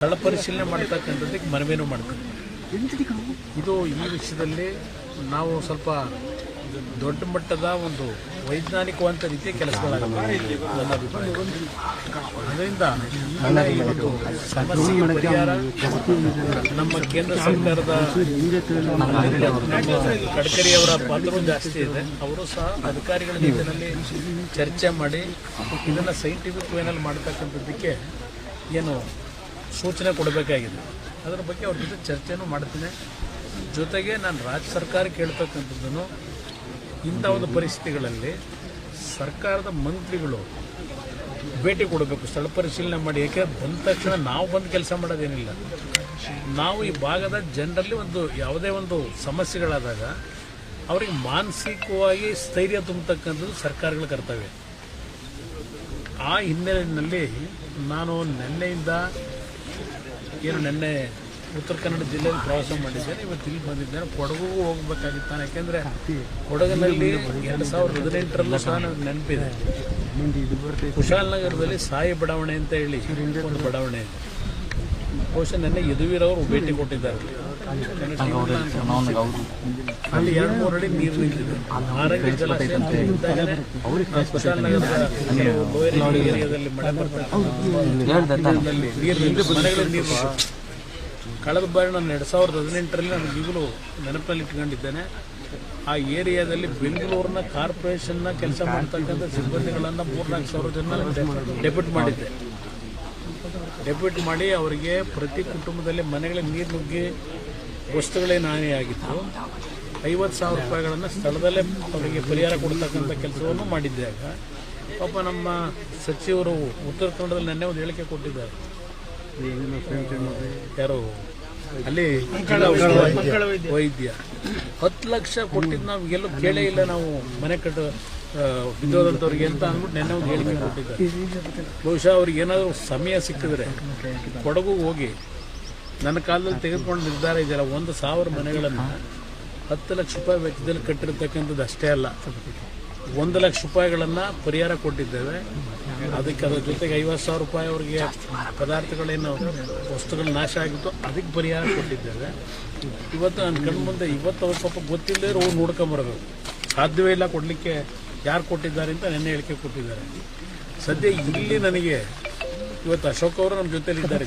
ಸ್ಥಳ ಪರಿಶೀಲನೆ ಮಾಡ್ತಕ್ಕಂಥದ್ದಕ್ಕೆ ಮನವಿನೂ ಮಾಡ್ತೀವಿ ಇದು ಈ ವಿಷಯದಲ್ಲಿ ನಾವು ಸ್ವಲ್ಪ ದೊಡ್ಡ ಮಟ್ಟದ ಒಂದು ವೈಜ್ಞಾನಿಕವಂತ ರೀತಿಯ ಕೆಲಸಗಳಾಗಬೇಕು ನನ್ನ ಅದರಿಂದ ನಮ್ಮ ಕೇಂದ್ರ ಸರ್ಕಾರದ ಗಡ್ಕರಿ ಅವರ ಪಾತ್ರವೂ ಜಾಸ್ತಿ ಇದೆ. ಅವರು ಸಹ ಅಧಿಕಾರಿಗಳ ಜೊತೆಯಲ್ಲಿ ಚರ್ಚೆ ಮಾಡಿ ಇದನ್ನು ಸೈಂಟಿಫಿಕ್ ವೇನಲ್ಲಿ ಮಾಡ್ತಕ್ಕಂಥದ್ದಕ್ಕೆ ಏನು ಸೂಚನೆ ಕೊಡಬೇಕಾಗಿದೆ. ಅದರ ಬಗ್ಗೆ ಅವ್ರ ಜೊತೆ ಚರ್ಚೆನೂ ಮಾಡ್ತೀನಿ. ಜೊತೆಗೆ ನಾನು ರಾಜ್ಯ ಸರ್ಕಾರ ಕೇಳ್ತಕ್ಕಂಥದ್ದನ್ನು ಇಂಥ ಒಂದು ಪರಿಸ್ಥಿತಿಗಳಲ್ಲಿ ಸರ್ಕಾರದ ಮಂತ್ರಿಗಳು ಭೇಟಿ ಕೊಡಬೇಕು, ಸ್ಥಳ ಪರಿಶೀಲನೆ ಮಾಡಿ. ಏಕೆ ಬಂದ ತಕ್ಷಣ ನಾವು ಬಂದು ಕೆಲಸ ಮಾಡೋದೇನಿಲ್ಲ. ನಾವು ಈ ಭಾಗದ ಜನರಲ್ಲಿ ಒಂದು ಯಾವುದೇ ಒಂದು ಸಮಸ್ಯೆಗಳಾದಾಗ ಅವರಿಗೆ ಮಾನಸಿಕವಾಗಿ ಸ್ಥೈರ್ಯ ತುಂಬತಕ್ಕಂಥದ್ದು ಸರ್ಕಾರಗಳ ಕರ್ತವ್ಯ. ಆ ಹಿನ್ನೆಲೆಯಲ್ಲಿ ನಾನು ನಿನ್ನೆಯಿಂದ ಏನು ನೆನ್ನೆ ಉತ್ತರ ಕನ್ನಡ ಜಿಲ್ಲೆಯಲ್ಲಿ ಪ್ರವಾಸ ಮಾಡಿದ್ದೇನೆ ಇವತ್ತು ಇಲ್ಲಿ ಬಂದಿದ್ದೇನೆ ಕೊಡಗುಗೂ ಹೋಗ್ಬೇಕಾಗಿತ್ತು ನಾನು ಯಾಕೆಂದರೆ ಕೊಡಗಿನಲ್ಲಿ ಎರಡು ಸಾವಿರದ ಹದಿನೆಂಟರಲ್ಲೂ ಸಹ ನನಗೆ ನೆನಪಿದೆ. ಕುಶಾಲನಗರದಲ್ಲಿ ಸಾಯಿ ಬಡಾವಣೆ ಅಂತ ಹೇಳಿ ಒಂದು ಬಡಾವಣೆ ಬಹುಶಃ ನಿನ್ನೆ ಯದುವೀರವರು ಭೇಟಿ ಕೊಟ್ಟಿದ್ದಾರೆ. ಅಲ್ಲಿ ಎರಡು ಮೂರು ಅಡಿ ನೀರು ನಿಂತಿದೆ. ಆರೋಗ್ಯ ಇದ್ದಾಗಲೇ ಲೋಯರ್ ಏರಿಯಾದಲ್ಲಿ ಮಳೆ ನೀರು ನಿಂತು ಮನೆಗಳಲ್ಲಿ ನೀರು ನಿಂತು. ಕಳೆದ ಬಾರಿ ನಾನು ಎರಡು ಸಾವಿರದ ಹದಿನೆಂಟರಲ್ಲಿ ನಾನು ಈಗಲೂ ನೆನಪಿನಲ್ಲಿ ಇಟ್ಕೊಂಡಿದ್ದೇನೆ. ಆ ಏರಿಯಾದಲ್ಲಿ ಬೆಂಗಳೂರಿನ ಕಾರ್ಪೊರೇಷನ್ನ ಕೆಲಸ ಮಾಡ್ತಕ್ಕಂಥ ಸಿಬ್ಬಂದಿಗಳನ್ನು ಮೂರ್ನಾಲ್ಕು ಸಾವಿರ ಜನ ಡೆಪ್ಯೂಟ್ ಮಾಡಿದ್ದೆ. ಡೆಪ್ಯೂಟ್ ಮಾಡಿ ಅವರಿಗೆ ಪ್ರತಿ ಕುಟುಂಬದಲ್ಲಿ ಮನೆಗಳಿಗೆ ನೀರು ನುಗ್ಗಿ ವಸ್ತುಗಳೇನು ಹಾನಿಯಾಗಿತ್ತು ಐವತ್ತು ಸಾವಿರ ರೂಪಾಯಿಗಳನ್ನು ಸ್ಥಳದಲ್ಲೇ ಅವರಿಗೆ ಪರಿಹಾರ ಕೊಡ್ತಕ್ಕಂಥ ಕೆಲಸವನ್ನು ಮಾಡಿದ್ದಾಗ ಪಾಪ ನಮ್ಮ ಸಚಿವರು ಉತ್ತರ ಕನ್ನಡದಲ್ಲಿ ನೆನ್ನೆ ಒಂದು ಹೇಳಿಕೆ ಕೊಟ್ಟಿದ್ದಾರೆ. ಯಾರು? ಅಲ್ಲಿ ವೈದ್ಯ- ಹತ್ತು ಲಕ್ಷ ಕೊಟ್ಟಿದ್ದು ನಾವು ಎಲ್ಲೂ ಕೇಳೇ ಇಲ್ಲ. ನಾವು ಮನೆ ಕಟ್ಟ ಬಿದ್ದೋದಂಥವ್ರಿಗೆ ಅಂತ ಅಂದ್ಬಿಟ್ಟು ನೆನ್ನೆ ಒಂದು ಹೇಳಿಕೆ ಕೊಟ್ಟಿದ್ದಾರೆ. ಬಹುಶಃ ಅವ್ರಿಗೆ ಏನಾದರೂ ಸಮಯ ಸಿಕ್ಕಿದ್ರೆ ಕೊಡಗು ಹೋಗಿ ನನ್ನ ಕಾಲದಲ್ಲಿ ತೆಗೆದುಕೊಂಡು ನಿರ್ಧಾರ ಇದೆಯಲ್ಲ, ಒಂದು ಸಾವಿರ ಮನೆಗಳನ್ನು ಹತ್ತು ಲಕ್ಷ ರೂಪಾಯಿ ವೆಚ್ಚದಲ್ಲಿ ಕಟ್ಟಿರ್ತಕ್ಕಂಥದ್ದು ಅಷ್ಟೇ ಅಲ್ಲ. ಒಂದು ಲಕ್ಷ ರೂಪಾಯಿಗಳನ್ನು ಪರಿಹಾರ ಕೊಟ್ಟಿದ್ದೇವೆ. ಅದಕ್ಕೆ ಅದ್ರ ಜೊತೆಗೆ ಐವತ್ತು ಸಾವಿರ ರೂಪಾಯಿ ಅವರಿಗೆ ಪದಾರ್ಥಗಳೇನು ವಸ್ತುಗಳು ನಾಶ ಆಗಿತ್ತು, ಅದಕ್ಕೆ ಪರಿಹಾರ ಕೊಟ್ಟಿದ್ದೇವೆ. ಇವತ್ತು ನನ್ನ ಕಣ್ಣು ಮುಂದೆ ಇವತ್ತು ಅವ್ರು ಸ್ವಲ್ಪ ಗೊತ್ತಿಲ್ಲದೇ ಅವ್ರು ನೋಡ್ಕೊಂಬರ್ಬೇಕು ಸಾಧ್ಯವೇ ಇಲ್ಲ ಕೊಡಲಿಕ್ಕೆ ಯಾರು ಕೊಟ್ಟಿದ್ದಾರೆ ಅಂತ ನೆನ್ನೆ ಹೇಳಿಕೆ ಕೊಟ್ಟಿದ್ದಾರೆ. ಸದ್ಯ ಇಲ್ಲಿ ನನಗೆ ಇವತ್ತು ಅಶೋಕ್ ಅವರು ನಮ್ಮ ಜೊತೆಯಲ್ಲಿದ್ದಾರೆ.